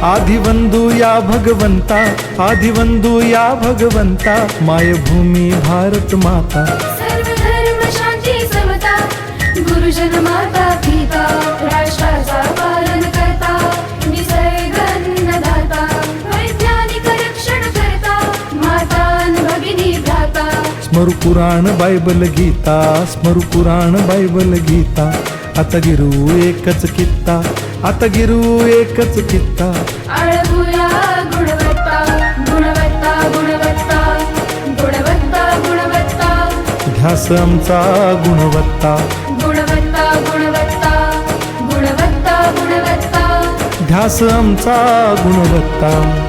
या भगवंता आदिवंदू या भगवंता मायभूमी भारत माता। सर्व धर्म शांती समता गुरुजन माता पिता राष्ट्राचा पालन करता निसर्ग अन्नदाता वैज्ञानिक रक्षण करता माता अन भगिनी भ्राता। स्मरु पुराण बायबल गीता स्मरु पुराण बायबल गीता। आता गिरू एकच कित्ता आता गिरू एकच कित्ता आळगुया गुणवत्ता गुणवत्ता गुणवत्ता गुणवत्ता गुणवत्ता. ध्यास आमचा गुणवत्ता. गुणवत्ता गुणवत्ता गुणवत्ता गुणवत्ता. ध्यास आमचा गुणवत्ता.